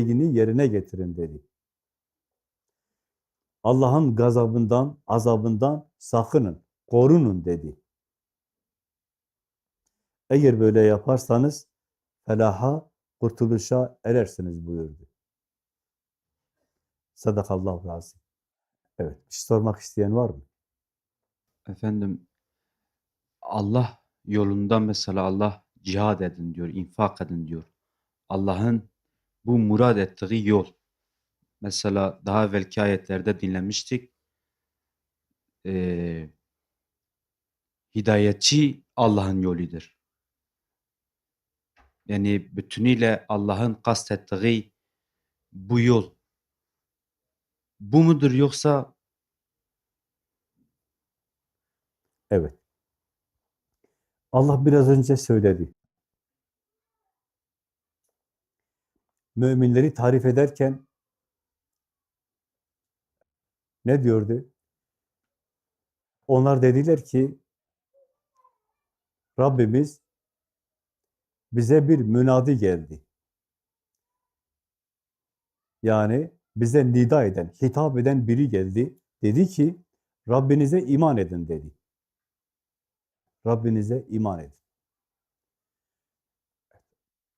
gereğini yerine getirin dedi. Allah'ın gazabından, azabından sakının, korunun dedi. Eğer böyle yaparsanız felaha, kurtuluşa erersiniz buyurdu. Sadakallahu razı. Evet, bir şey sormak isteyen var mı? Efendim Allah yolunda mesela Allah cihad edin diyor, infak edin diyor. Allah'ın bu murad ettiği yol. Mesela daha evvelki ayetlerde dinlemiştik. Ee, hidayetçi Allah'ın yoludur. Yani bütünüyle Allah'ın kastettiği bu yol. Bu mudur yoksa Evet. Allah biraz önce söyledi. Müminleri tarif ederken ne diyordu? Onlar dediler ki Rabbimiz bize bir münadi geldi. Yani bize nida eden, hitap eden biri geldi. Dedi ki Rabbinize iman edin dedi. Rabbinize iman edin.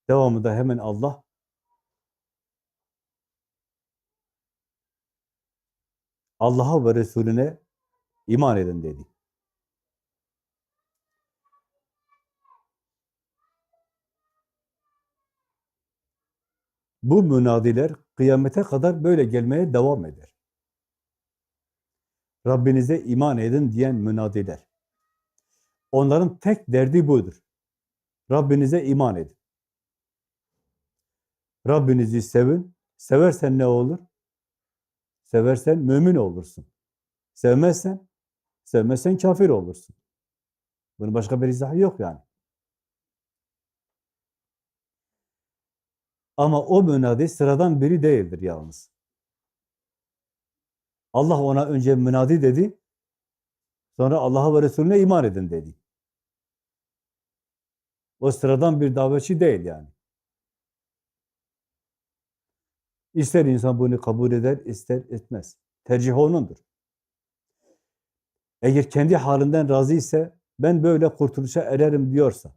Devamında hemen Allah Allah'a ve Resulüne iman edin dedi. Bu münadiler kıyamete kadar böyle gelmeye devam eder. Rabbinize iman edin diyen münadiler. Onların tek derdi budur. Rabbinize iman edin. Rabbinizi sevin. Seversen ne olur? Seversen mümin olursun. Sevmezsen, sevmezsen kafir olursun. Bunun başka bir izahı yok yani. Ama o münadi sıradan biri değildir yalnız. Allah ona önce münadi dedi, sonra Allah'a ve Resulüne iman edin dedi. O sıradan bir davetçi değil yani. İster insan bunu kabul eder, ister etmez. Tercih onundur. Eğer kendi halinden razı ise, ben böyle kurtuluşa ererim diyorsa,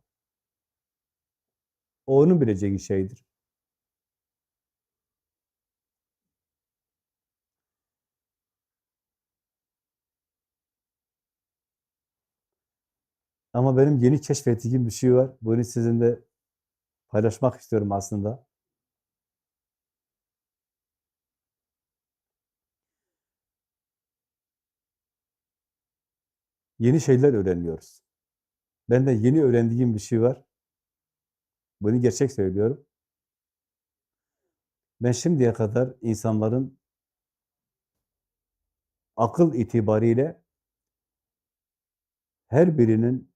o onun bileceği şeydir. Ama benim yeni keşfettiğim bir şey var. Bunu sizinle paylaşmak istiyorum aslında. Yeni şeyler öğreniyoruz. Ben de yeni öğrendiğim bir şey var. Bunu gerçek söylüyorum. Ben şimdiye kadar insanların akıl itibariyle her birinin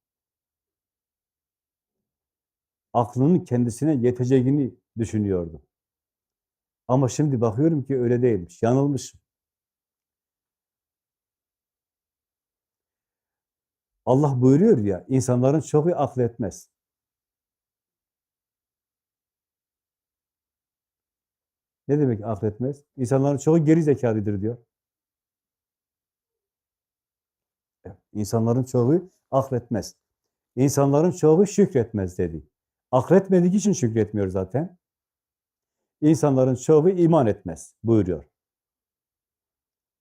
aklının kendisine yeteceğini düşünüyordum. Ama şimdi bakıyorum ki öyle değilmiş. Yanılmışım. Allah buyuruyor ya, insanların çoğu akletmez. Ne demek akletmez? İnsanların çoğu geri diyor. İnsanların çoğu akletmez. İnsanların çoğu şükretmez dedi. Akletmediği için şükretmiyor zaten. İnsanların çoğu iman etmez buyuruyor.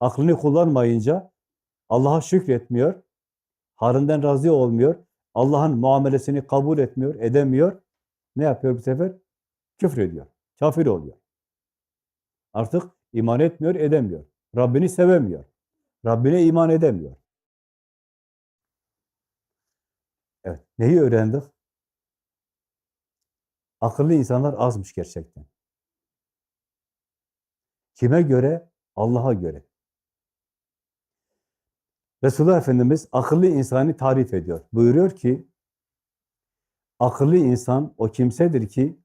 Aklını kullanmayınca Allah'a şükretmiyor, halinden razı olmuyor, Allah'ın muamelesini kabul etmiyor, edemiyor. Ne yapıyor bu sefer? Küfür ediyor, kafir oluyor. Artık iman etmiyor, edemiyor. Rabbini sevemiyor. Rabbine iman edemiyor. Evet, neyi öğrendik? Akıllı insanlar azmış gerçekten. Kime göre? Allah'a göre. Resulullah Efendimiz akıllı insanı tarif ediyor. Buyuruyor ki, akıllı insan o kimsedir ki,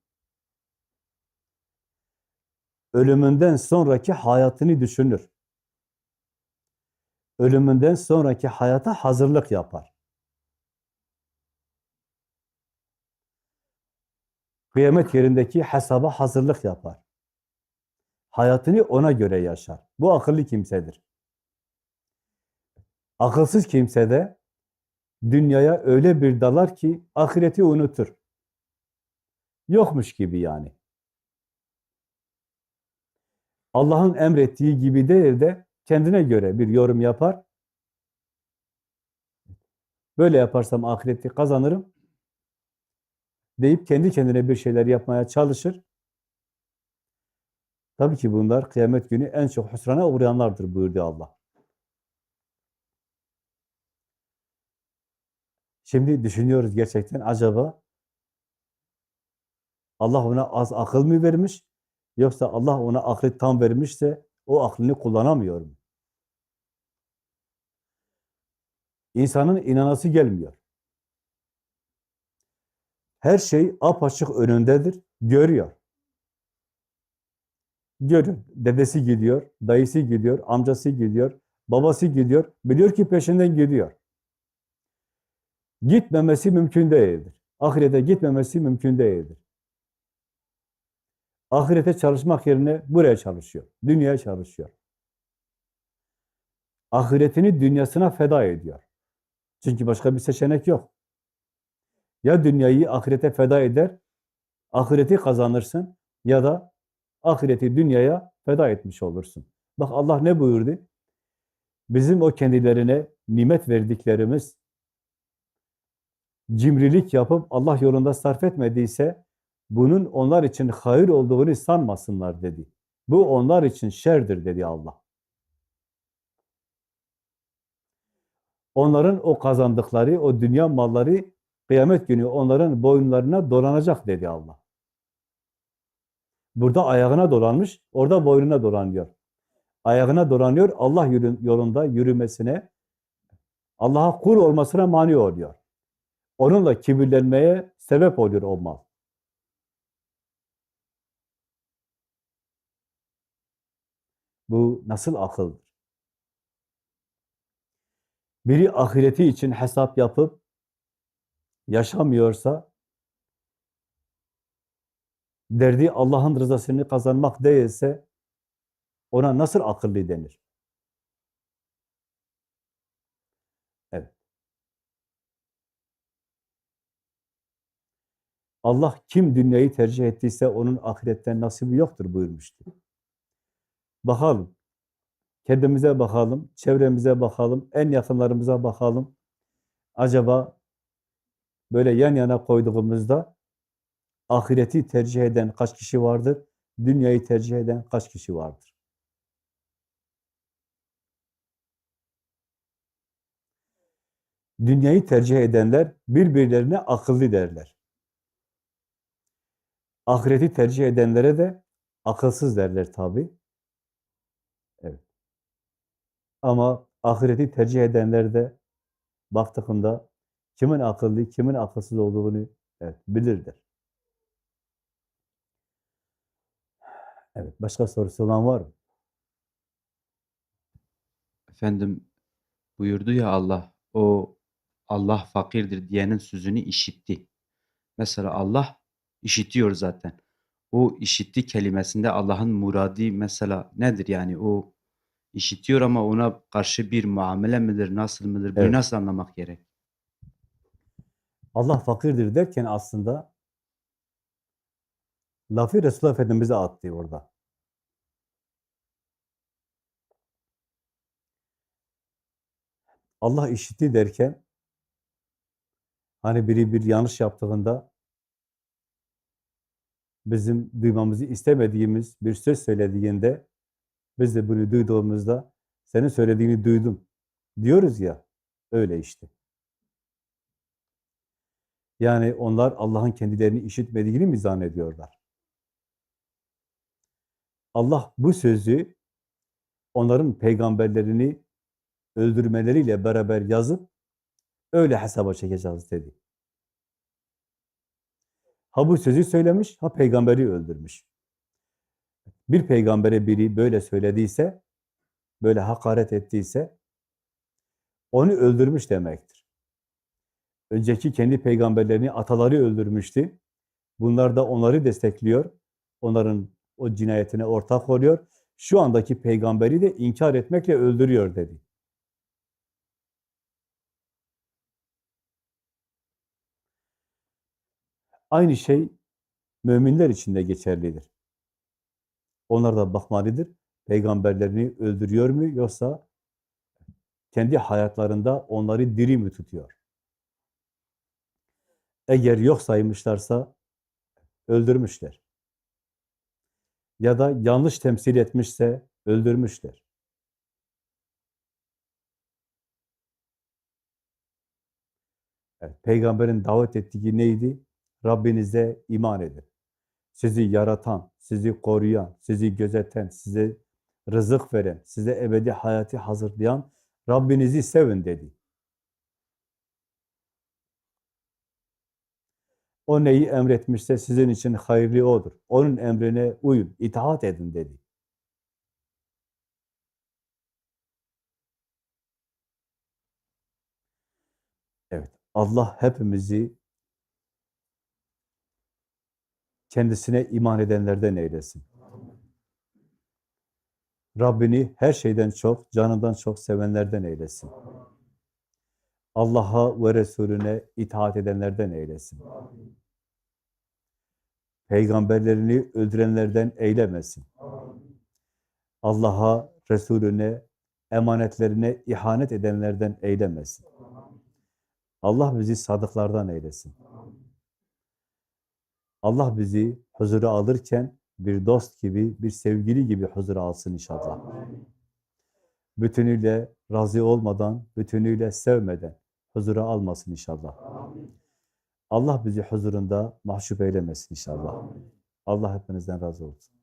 ölümünden sonraki hayatını düşünür. Ölümünden sonraki hayata hazırlık yapar. Kıyamet yerindeki hesaba hazırlık yapar. Hayatını ona göre yaşar. Bu akıllı kimsedir. Akılsız kimse de dünyaya öyle bir dalar ki ahireti unutur. Yokmuş gibi yani. Allah'ın emrettiği gibi değil de kendine göre bir yorum yapar. Böyle yaparsam ahireti kazanırım deyip kendi kendine bir şeyler yapmaya çalışır. Tabii ki bunlar kıyamet günü en çok hüsrana uğrayanlardır buyurdu Allah. Şimdi düşünüyoruz gerçekten acaba Allah ona az akıl mı vermiş yoksa Allah ona aklı tam vermişse o aklını kullanamıyor mu? İnsanın inanası gelmiyor. Her şey apaçık önündedir, görüyor. Görüyor. Dedesi gidiyor, dayısı gidiyor, amcası gidiyor, babası gidiyor. Biliyor ki peşinden gidiyor. Gitmemesi mümkün değildir. Ahirete gitmemesi mümkün değildir. Ahirete çalışmak yerine buraya çalışıyor. Dünyaya çalışıyor. Ahiretini dünyasına feda ediyor. Çünkü başka bir seçenek yok. Ya dünyayı ahirete feda eder, ahireti kazanırsın ya da ahireti dünyaya feda etmiş olursun. Bak Allah ne buyurdu? Bizim o kendilerine nimet verdiklerimiz cimrilik yapıp Allah yolunda sarf etmediyse bunun onlar için hayır olduğunu sanmasınlar dedi. Bu onlar için şerdir dedi Allah. Onların o kazandıkları, o dünya malları kıyamet günü onların boyunlarına dolanacak dedi Allah. Burada ayağına dolanmış, orada boynuna dolanıyor. Ayağına dolanıyor, Allah yolunda yürümesine, Allah'a kul olmasına mani oluyor. Onunla kibirlenmeye sebep oluyor o mal. Bu nasıl akıldır? Biri ahireti için hesap yapıp yaşamıyorsa, derdi Allah'ın rızasını kazanmak değilse, ona nasıl akıllı denir? Evet. Allah kim dünyayı tercih ettiyse onun ahiretten nasibi yoktur buyurmuştu. Bakalım. Kendimize bakalım, çevremize bakalım, en yakınlarımıza bakalım. Acaba böyle yan yana koyduğumuzda ahireti tercih eden kaç kişi vardır? Dünyayı tercih eden kaç kişi vardır? Dünyayı tercih edenler birbirlerine akıllı derler. Ahireti tercih edenlere de akılsız derler tabi. Evet. Ama ahireti tercih edenler de baktığında kimin akıllı, kimin akılsız olduğunu evet, bilirler. Evet, başka sorusu olan var mı? Efendim buyurdu ya Allah, o Allah fakirdir diyenin sözünü işitti. Mesela Allah işitiyor zaten. O işitti kelimesinde Allah'ın muradi mesela nedir yani o işitiyor ama ona karşı bir muamele midir, nasıl mıdır? Bunu Evet. nasıl anlamak gerek? Allah fakirdir derken aslında lafı Resulullah Efendimiz'e attı orada. Allah işitti derken hani biri bir yanlış yaptığında bizim duymamızı istemediğimiz bir söz söylediğinde biz de bunu duyduğumuzda senin söylediğini duydum diyoruz ya öyle işte. Yani onlar Allah'ın kendilerini işitmediğini mi zannediyorlar? Allah bu sözü onların peygamberlerini öldürmeleriyle beraber yazıp öyle hesaba çekeceğiz dedi. Ha bu sözü söylemiş, ha peygamberi öldürmüş. Bir peygambere biri böyle söylediyse, böyle hakaret ettiyse, onu öldürmüş demektir. Önceki kendi peygamberlerini ataları öldürmüştü. Bunlar da onları destekliyor. Onların o cinayetine ortak oluyor. şu andaki peygamberi de inkar etmekle öldürüyor dedi. Aynı şey müminler için de geçerlidir. Onlar da bakmalıdır. Peygamberlerini öldürüyor mu yoksa kendi hayatlarında onları diri mi tutuyor? Eğer yok saymışlarsa öldürmüşler. Ya da yanlış temsil etmişse öldürmüşler. Evet, peygamberin davet ettiği neydi? Rabbinize iman edin. Sizi yaratan, sizi koruyan, sizi gözeten, size rızık veren, size ebedi hayatı hazırlayan Rabbinizi sevin dedi. O neyi emretmişse sizin için hayırlı odur. Onun emrine uyun, itaat edin dedi. Evet, Allah hepimizi kendisine iman edenlerden eylesin. Rabbini her şeyden çok, canından çok sevenlerden eylesin. Allah'a ve Resulüne itaat edenlerden eylesin. Peygamberlerini öldürenlerden eylemesin. Allah'a, Resulüne, emanetlerine ihanet edenlerden eylemesin. Allah bizi sadıklardan eylesin. Allah bizi huzura alırken bir dost gibi, bir sevgili gibi huzura alsın inşallah. Bütünüyle razı olmadan, bütünüyle sevmeden huzura almasın inşallah. Allah bizi huzurunda mahcup eylemesin inşallah. Allah hepinizden razı olsun.